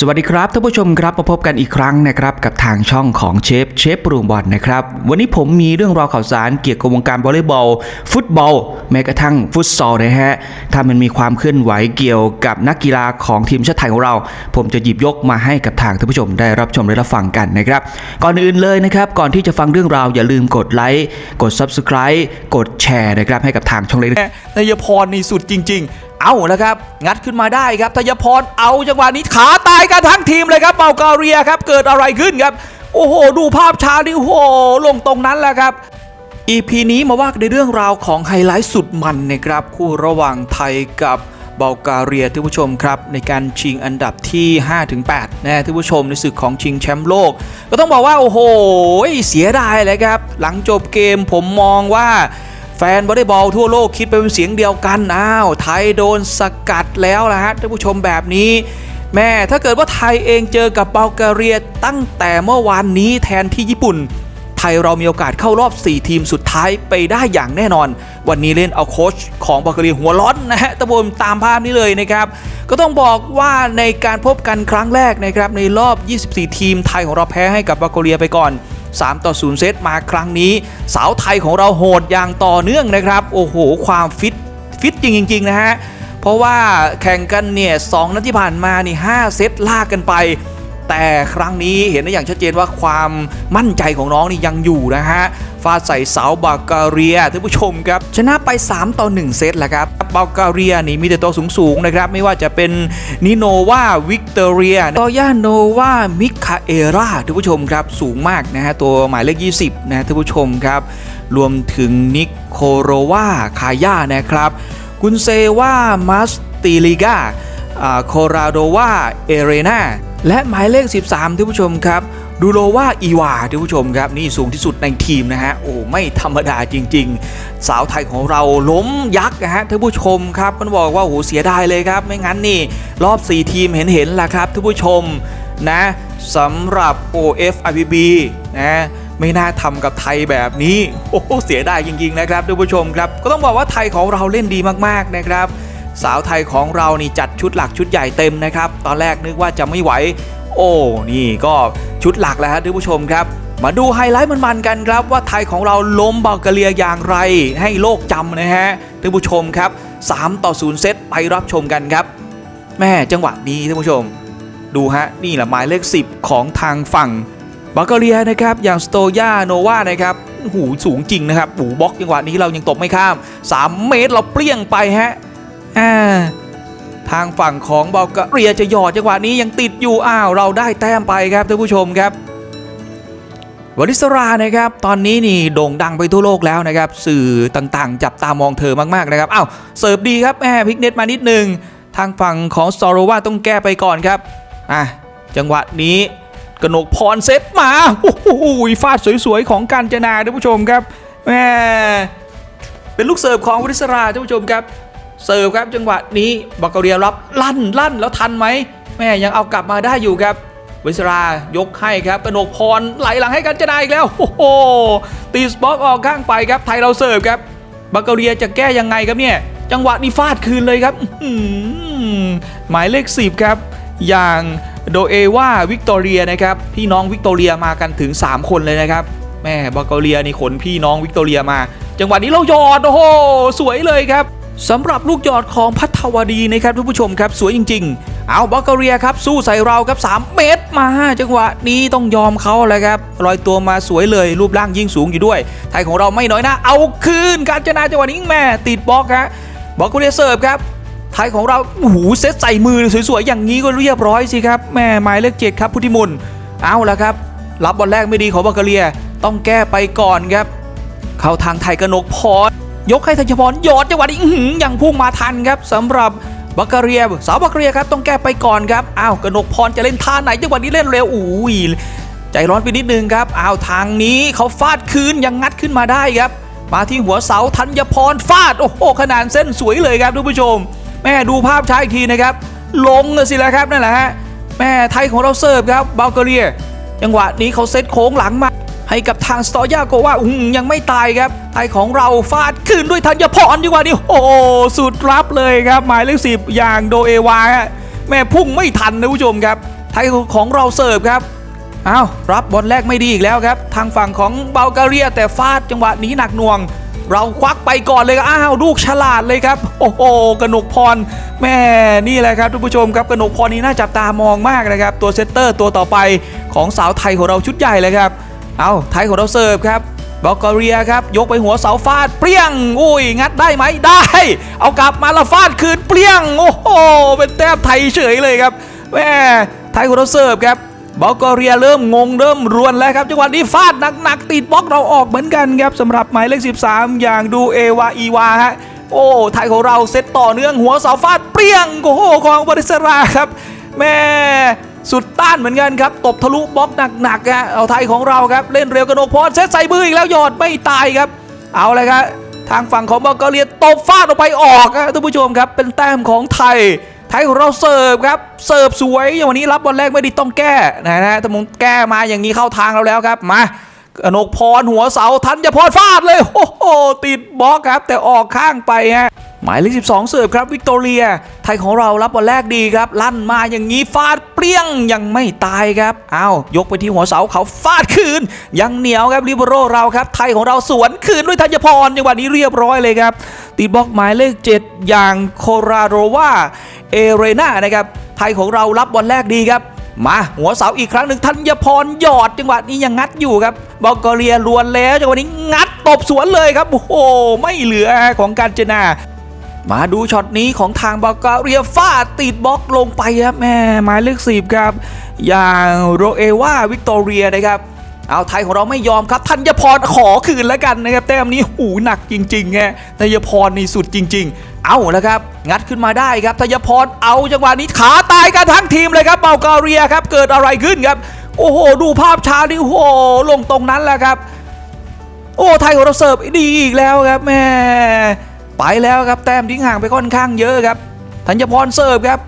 สวัสดีครับท่านผู้ชมครับมาพบกันอีกครั้งนะครับกับทางช่องของเชฟเชฟปรุงบอลนะครับวันนี้ผมมีเรื่องราวข่าวสารเกี่ยวกับวงการวอลเลย์บอล ฟุตบอล แม้กระทั่งฟุตซอลนะฮะถ้ามันมีความเคลื่อนไหวเกี่ยวกับนักกีฬาของทีมชาติไทยของเรา ผมจะหยิบยกมาให้กับทางท่านผู้ชมได้รับชมและรับฟังกันนะครับก่อนอื่นเลยนะครับก่อนที่จะฟังเรื่องราวอย่าลืมกดไลค์กด Subscribe กดแชร์นะครับให้กับทางช่องเล็กทยพรนี่สุดจริง ๆ เอาแล้วครับ งัดขึ้นมาได้ครับทยพรเอาจังหวะนี้ขาตายกันทั้งทีมเลยครับเบาเกาเรียครับ เกิดอะไรขึ้นครับ โอ้โห ดูภาพช้าดิโอ้โหลงตรงนั้นแหละครับ EP นี้มาว่ากันในเรื่องราวของไฮไลท์สุดมันนะครับ คู่ระหว่างไทยกับเบลกาเรียท่านผู้ชมครับ ในการชิงอันดับที่ 5-8นะท่านผู้ชมในศึกของชิงแชมป์โลก ก็ต้องบอกว่า โอ้โห เสียดายเลยครับ หลังจบเกมผมมองว่า แฟนวอลเลย์บอลทั่วโลกคิดเป็นเสียงเดียวกันอ้าวไทยโดนสกัดแล้วล่ะฮะท่านผู้ชมแบบนี้ แม่ถ้าเกิดว่าไทยเองเจอกับเบลแกเรียตั้งแต่เมื่อวานนี้แทนที่ญี่ปุ่น ไทยเรามีโอกาสเข้ารอบ 4 ทีมสุดท้ายไปได้อย่างแน่นอน วันนี้เล่นเอาโค้ชของบัลแกเรียหัวร้อนนะฮะตะบนตามภาพนี้เลยนะครับก็ต้องบอกว่าในการพบกันครั้งแรกนะครับในรอบ 24 ทีมไทยของเราแพ้ให้กับบัลแกเรียไปก่อน 3 ต่อ 0 เซตมาครั้งนี้ สาวไทยของเราโหดอย่างต่อเนื่องนะครับ โอ้โห ความฟิต ฟิตจริง ๆ นะฮะ เพราะว่าแข่งกันเนี่ยสองนัดที่ผ่านมานี่5เซตลากกันไป แต่ครั้งนี้เห็นได้อย่างชัดเจนว่าความมั่นใจของน้องนี่ยังอยู่นะฮะฟาดใส่สาวบาลกเรียท่านผู้ชมครับ ชนะไป 3 ต่อ 1 เซตแหละครับบาลกเรียนี่มีแต่ตัวสูงๆนะครับ ไม่ว่าจะเป็นนิโนวาวิกเตอเรียตอย่าโนวามิคาเอราท่านผู้ชมครับ สูงมากนะฮะ ตัวหมายเลข 20 นะท่านผู้ชมครับ รวมถึงนิโคโรวาคาย่านะครับ กุนเซวามัสติลิกาโคราโดวาเอเรนา และหมายเลข 13ท่านผู้ชมครับดูโลวาอีวาท่านผู้ชมครับนี่สูงที่สุดในทีมนะฮะโอ้ไม่ธรรมดาจริง ๆ สาวไทยของเราล้มยักษ์นะฮะท่านผู้ชมครับมันบอกว่าโอ้โหเสียดายเลยครับ ไม่งั้นนี่ รอบ 4 ทีมเห็นเห็นละครับท่านผู้ชมนะสำหรับ OF IPB นะไม่น่าทำกับไทยแบบนี้ โอ้เสียดายจริง ๆ นะครับท่านผู้ชมครับ ก็ต้องบอกว่าไทยของเราเล่นดีมากๆนะครับ สาวไทยของเรานี่จัดชุดหลักชุดใหญ่เต็มนะครับ ตอนแรกนึกว่าจะไม่ไหว โอ้นี่ก็ชุดหลักแล้วครับท่านผู้ชมครับ มาดูไฮไลท์มันๆกันครับ ว่าไทยของเราล้มบัลแกเรียอย่างไร ให้โลกจำนะฮะท่านผู้ชมครับ 3 ต่อ 0 เซตไปรับชมกันครับ แม่จังหวะนี้ท่านผู้ชม ดูฮะนี่แหละหมายเลข 10 ของทางฝั่งบัลแกเรียนะครับอย่างสโตยาโนวานะครับหูสูงจริงนะครับหูบล็อกจังหวะนี้เรายังตบไม่ข้าม 3 เมตรเราเปรี้ยงไปฮะ อ่าทางฝั่งของเบลกเรียจะหยอดจังหวะนี้ยังติดอยู่อ้าวเราได้แต้มไปครับท่านผู้ชมครับวริศรานะครับตอนนี้นี่โด่งดังไปทั่วโลกแล้วนะครับ สื่อต่างๆ จับตามองเธอมากๆนะครับอ้าวเสิร์ฟดีครับแหมพลิกเน็ตมานิดนึง ทางฝั่งของสโตโรวาต้องแก้ไปก่อนครับอะจังหวะนี้กนกพรเซตมาโอ้โหฟาดสวยๆของการจนาท่านผู้ชมครับแหมเป็นลูกเสิร์ฟของวริศราท่านผู้ชมครับ เสิร์ฟครับจังหวะนี้บัลกเรียรับลั่นลั่นแล้วทันไหมแม่ยังเอากลับมาได้อยู่ครับวิสรายกให้ครับกนกพรไหลหลังให้กันจะได้อีกแล้วโอ้โหตีสป็อกออกข้างไปครับไทยเราเสิร์ฟครับบัลกเรียจะแก้ยังไงครับเนี่ย จังหวะนี้ฟาดคืนเลยครับหมายเลข10ครับ อย่างโดเอวาวิกตอเรียนะครับพี่น้องวิกตอเรียมากันถึง 3 คนเลยนะครับแม่บัลกเรียนี่ขนพี่น้องวิกตอเรียมา จังหวะนี้เราหยอดโอ้โหสวยเลยครับ สำหรับลูกยอดของพัทวดีนะครับท่านผู้ชมครับสวยจริง ๆ เอาบัลกเรียครับสู้ใส่เราครับ 3 เมตรมา จังหวะนี้ต้องยอมเขาแล้วครับลอยตัวมาสวยเลยรูปร่างยิ่งสูงอยู่ด้วย ไทยของเราไม่น้อยนะ เอาคืนการจนาจังหวะนี้แม่ติดบล็อกฮะบัลกเรียเสิร์ฟครับไทยของเราโอ้โหเซตใส่มือสวยๆอย่างนี้ก็เรียบร้อยสิครับแม่หมายเลขเจ็ดครับพุทธิมนเอาละครับ รับบอลแรกไม่ดีของบัลกเรีย ต้องแก้ไปก่อนครับ เข้าทางไทยกนกพร ยกให้ธัญพรหยอดจังหวะนี้ยังพุ่งมาทันครับสำหรับบักกะเรียสาวบักกะเรียครับต้องแก้ไปก่อนครับอ้าวกนกพรจะเล่นท่าไหนจังหวะนี้เล่นเร็วอุ้ยใจร้อนไปนิดนึงครับอ้าวทางนี้เขาฟาดคืนยังงัดขึ้นมาได้ครับมาที่หัวเสาธัญพรฟาดโอ้โหขนาดเส้นสวยเลยครับทุกผู้ชม แม่ดูภาพช้าอีกทีนะครับ ลงเลยสิแล้วครับนั่นแหละฮะแม่ไทยของเราเสิร์ฟครับบัลแกเรียจังหวะนี้เขาเซตโค้งหลังมา ให้กับทางสตอยาโกว่าอื้อหือยังไม่ตายครับไทยของเราฟาดคืนด้วยธัญพรดีกว่านี่โอ้สุดรับเลยครับ หมายเลขสิบอย่างโดเอวาแม่พุ่งไม่ทันนะผู้ชมครับ ไทยของเราเสิร์ฟครับอ้าวรับบอลแรกไม่ดีอีกแล้วครับ ทางฝั่งของเบลการียแต่ฟาดจังหวะนี้หนักหน่วง เราควักไปก่อนเลยอ้าวลูกฉลาดเลยครับ โอ้โหกนกพร แม่นี่แหละครับทุกผู้ชมครับกนกพรนี่น่าจับตามองมากนะครับ ตัวเซตเตอร์ตัวต่อไปของสาวไทยของเราชุดใหญ่เลยครับ เอาไทยของเราเสิร์ฟครับบอลกเรียครับ ยกไปหัวเสาฟาดเปรี้ยง อุ้ย งัดได้ไหมได้ เอากลับมาและฟาดคืนเปรี้ยง โอ้โห เป็นแต้มไทยเฉยเลยครับแม่ไทยของเราเสิร์ฟครับบอลกเรียเริ่มงงเริ่มรวนแล้วครับจังหวะนี้ฟาดหนักๆติดบล็อกเราออกเหมือนกันครับสำหรับหมายเลข 13 อย่างดูเอวาอีวาฮะโอ้ไทยของเราเซตต่อเนื่องหัวเสาฟาดเปรี้ยงโอ้โหของบริสราครับแม่ สุดต้านเหมือนกันครับ ตบทะลุบล็อกหนักๆฮะเอาไทยของเราครับ เล่นเร็วกระโดกพรเซตใส่มืออีกแล้วหยอดไม่ตายครับ เอาเลยครับทางฝั่งของบอลเกาหลีตบฟาดออกไปออกครับท่านผู้ชมครับ เป็นแต้มของไทย ไทยของเราเสิร์ฟครับ เสิร์ฟสวยอย่างวันนี้รับบอลแรกไม่ดีต้องแก้นะฮะถ้ามึงแก้มาอย่างนี้เข้าทางเราแล้วครับ มากนกพรหัวเสาทันจะพรฟาดเลยโอ้โหติดบล็อกครับ แต่ออกข้างไปฮะ หมายเลข12 เสิร์ฟครับวิกตอเรีย ไทยของเรารับบอลแรกดีครับ ลั่นมาอย่างนี้ฟาดเปรี้ยงยังไม่ตายครับอ้าวยกไปที่หัวเสาเขาฟาดคืน ยังเหนียวครับลิเบโรเราครับไทยของเราสวนคืนด้วยธัญพรจังหวะนี้เรียบร้อยเลยครับตีบล็อกหมายเลข 7 อย่างโคราโรวาเอเรนานะครับไทยของเรารับบอลแรกดีครับมาหัวเสาอีกครั้งหนึ่งธัญพรหยอดจังหวะนี้ยังงัดอยู่ครับบอกเรียลวนแล้วจังหวะนี้งัดตบสวนเลยครับโอ้โหไม่เหลือของการเจนา มาดูช็อตนี้ของทางบาการียฟาดติดบล็อกลงไปครับแม่หมายเลขสิบครับ อย่างโรเอวาวิกตอเรียนะครับเอาไทยของเราไม่ยอมครับธัญพรขอคืนแล้วกันนะครับ แต้มนี้หูหนักจริงๆไงธัญพรนี่สุดจริง ๆ เอาแล้วครับ งัดขึ้นมาได้ครับธัญพรเอาจังหวะนี้ขาตายกันทั้งทีมเลยครับเบากาเรียครับ เกิดอะไรขึ้นครับ โอ้โห ดูภาพช้านี่โอ้โหลงตรงนั้นแหละครับ โอ้ไทยของเราเสิร์ฟดีอีกแล้วครับแม่ ไปแล้วครับแต้มทิ้งห่างไปค่อนข้างเยอะครับธัญพรเสิร์ฟครับ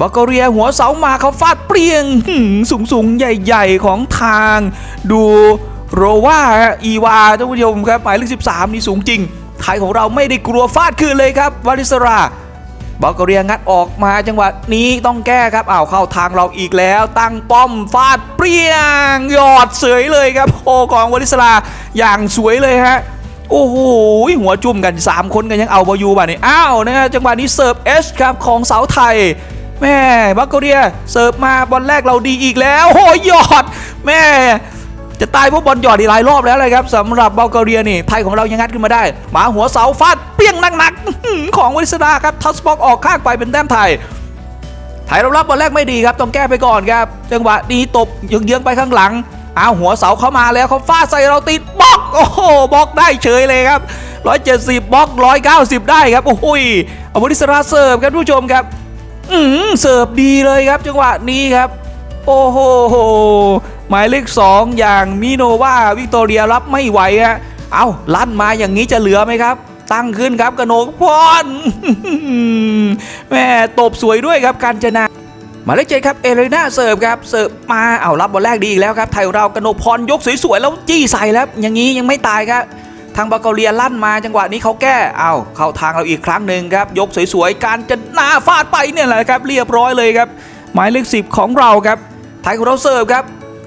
บาเกเรียหัวเสามาเขาฟาดเปรี้ยงสูงสูงใหญ่ ๆ ของทาง ดูโรว่าอีวาท่านผู้ชมครับหมายเลข13 นี่สูงจริง ไทยของเราไม่ได้กลัวฟาดคืนเลยครับวาริสราบอลกเรียงัดออกมาจังหวะนี้ต้องแก้ครับอ้าวเข้าทางเราอีกแล้ว ตั้งป้อมฟาดเปรี้ยง หยอดเสยเลยครับโอ้ของวลิสลาอย่างสวยเลยฮะ โอ้โหหัวจุ่มกัน 3 คนกันยังเอาบอยูบ่านี่อ้าวนะฮะจังหวะนี้เสิร์ฟเอชครับของเสาไทยแม่บักเกเรียเสิร์ฟมาบอลแรกเราดีอีกแล้วโอ้ยหยอด แม่จะตายเพราะบอลหยอดอีหลายรอบแล้วเลยครับสำหรับเบลเกเรียนี่ไทยของเรายังงัดขึ้นมาได้ หมาหัวเสาฟาดเปี้ยงหนักๆของวิสดาครับทัสบ็อกออกข้างไปเป็นแต้มไทยไทยเรารับบอลแรกไม่ดีครับต้องแก้ไปก่อนครับจังหวะนี้ตบเยื้องๆไปข้างหลัง อ้าหัวเสาเข้ามาแล้วเขาฟาดใส่เราติดบล็อกโอ้โหบล็อกได้เฉยเลยครับ170บล็อก190 ได้ครับโอ้ยเอาบริสราเสิร์ฟครับผู้ชมครับ อืมเสิร์ฟดีเลยครับ จังหวะนี้ครับ โอ้โหหมายเลขสองอย่างมิโนวาวิกตอเรียรับไม่ไหวฮะเอาลั่นมาอย่างนี้จะเหลือไหมครับ ตั้งขึ้นครับกระโนกพรแม่ตบสวยด้วยครับการจนา มายเลขเจ็ดครับเอเลนาเสิร์ฟครับเสิร์ฟมาเอารับบอลแรกดีอีกแล้วครับไทยเรากโนกพรยกสวยๆแล้วจี้ใส่แล้วอย่างนี้ยังไม่ตายครับทางบาเกาเลียลั่นมาจังหวะนี้เขาแก้เอาเข้าทางเราอีกครั้งหนึ่งครับยกสวยๆการจะหน้าฟาดไปเนี่ยแหละครับเรียบร้อยเลยครับหมายเลขสิบของเราครับไทยของเราเสิร์ฟครับ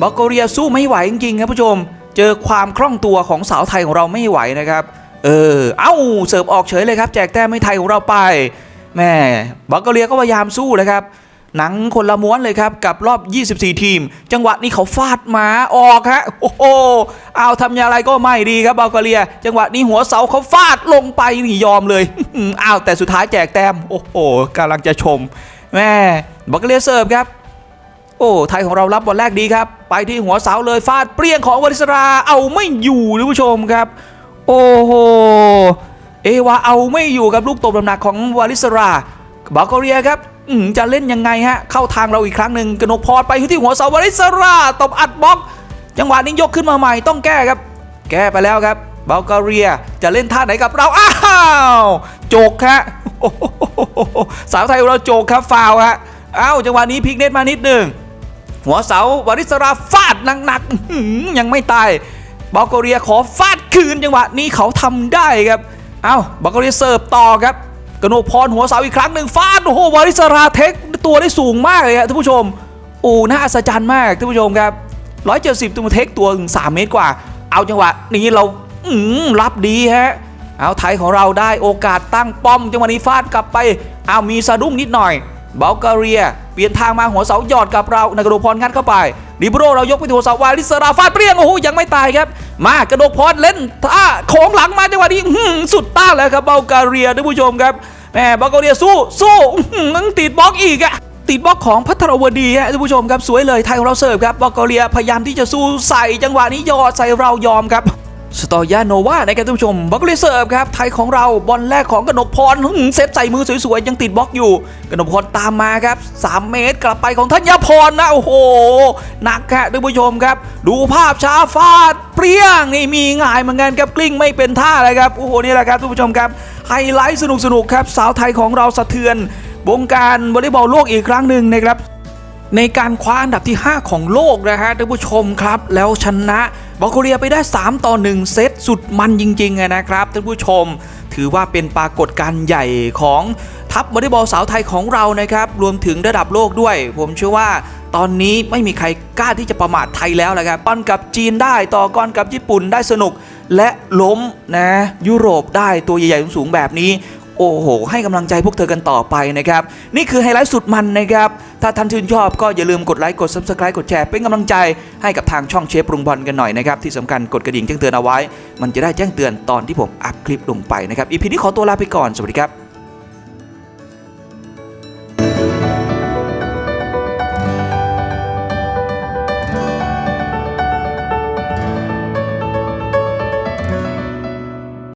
บาเกาเลียสู้ไม่ไหวจริงๆครับผู้ชม เจอความคล่องตัวของสาวไทยของเราไม่ไหวนะครับเออเอ้าเสิร์ฟออกเฉยเลยครับแจกแต้มให้ไทยของเราไปแม่บัลกเรียก็พยายามสู้นะครับ หนังคนละม้วนเลยครับกับรอบ 24 ทีม จังหวะนี้เขาฟาดมาออกฮะโอ้โหเอาทำยางไรก็ไม่ดีครับบัลแกเรีย จังหวะนี้หัวเสาเขาฟาดลงไปนี่ยอมเลยอ้าวแต่สุดท้ายแจกแต้มโอ้โหกำลังจะชมแม่บัลแกเรียเสิร์ฟครับโอ้ไทยของเรารับบอลแรกดีครับ ไปที่หัวเสาเลยฟาดเปรี้ยงของวริสราเอาไม่อยู่ท่านผู้ชมครับ โอ้โหเอวาเอาไม่อยู่กับลูกตบลำหนักของวาริสราบาเกเรียครับ จะเล่นยังไงฮะ เข้าทางเราอีกครั้งหนึ่งกนกพรไปที่หัวเสาวริสราตบอัดบล็อก จังหวะนี้ยกขึ้นมาใหม่ต้องแก้ครับ แก้ไปแล้วครับบาเกเรียจะเล่นท่าไหนกับเรา อ้าวโจกฮะสาวไทยของเราโจกครับฟาวฮะอ้าวจังหวะนี้พลิกเน็ตมานิดหนึ่งหัวเสาวริสราฟาดหนักๆยังไม่ตายบอลกเรียขอฟาดคืนจังหวะนี้เขาทำได้ครับอ้าวบอลกเรียเสิร์ฟต่อครับ กนกพรหัวเสาอีกครั้งหนึ่งฟาดโอ้โหวาริสราเทคตัวได้สูงมากเลยครับท่านผู้ชมโอ้น่าอัศจรรย์มากท่านผู้ชมครับ170ตัวเทคตัวถึง3เมตรกว่า เอาจังหวะนี้เราอืมรับดีฮะเอาไทยของเราได้โอกาสตั้งป้อมจังหวะนี้ฟาดกลับไปเอามีสะดุ้งนิดหน่อยบัลแกเรีย เปลี่ยนทางมาหัวเสาหยอดกับเรานากระโดพรงัดเข้าไปดิบโรเรายกไปที่หัวเสาวาลิสราฟาดเปรี้ยงโอ้โหยังไม่ตายครับ มากระโดพรเล่นท่าของหลังมาจังหวะนี้สุดต้านแล้วครับบัลแกเรียท่านผู้ชมครับ แหมบัลกเรียสู้สู้อื้อหือติดบล็อกอีกอะติดบล็อกของพัทรวดีฮะท่านผู้ชมครับสวยเลยไทยของเราเสิร์ฟครับบัลกเรียพยายามที่จะสู้ใส่จังหวะนี้ยอดใส่เรายอมครับสตอยาโนวานะครับท่านผู้ชมบล็อกเลเซิร์ฟครับไทยของเราบอลแรกของกนกพรหึงเซตใส่มือสวยๆ ยังติดบล็อกอยู่ กนกพรตามมาครับ 3 เมตรกลับไปของธัญพรนะ โอ้โห หนักครับท่านผู้ชมครับ ดูภาพช้าฟาดเปรี้ยงนี่มีง่ายเหมือนกันครับกลิ้งไม่เป็นท่าเลยครับ โอ้โห นี่แหละครับท่านผู้ชมครับ ไฮไลท์สนุกๆครับ สาวไทยของเราสะเทือน วงการวอลเลย์บอลโลกอีกครั้งหนึ่งนะครับ ในการคว้าอันดับที่ 5 ของโลกนะฮะท่านผู้ชมครับ แล้วชนะบอลโคเรียไปได้ 3 ต่อ 1 เซตสุดมันจริงๆนะครับท่านผู้ชม ถือว่าเป็นปรากฏการณ์ใหญ่ของทัพวอลเลย์บอลสาวไทยของเรานะครับรวมถึงระดับโลกด้วย ผมเชื่อว่าตอนนี้ไม่มีใครกล้าที่จะประมาทไทยแล้วนะครับป้อนกับจีนได้ต่อกรกับญี่ปุ่นได้สนุก และล้มนะยุโรปได้ตัวใหญ่ๆสูงๆแบบนี้โอ้โห ให้กำลังใจพวกเธอกันต่อไปนะครับ นี่คือไฮไลท์สุดมันนะครับ ถ้าท่านชื่นชอบก็อย่าลืมกดไลค์ กด Subscribe กดแชร์ เป็นกำลังใจให้กับทางช่องเชฟปรุงบอลกันหน่อยนะครับ ที่สำคัญกดกระดิ่งแจ้งเตือนเอาไว้ มันจะได้แจ้งเตือนตอนที่ผมอัพคลิปลงไปนะครับอีพีนี้ขอตัวลาไปก่อนสวัสดีครับ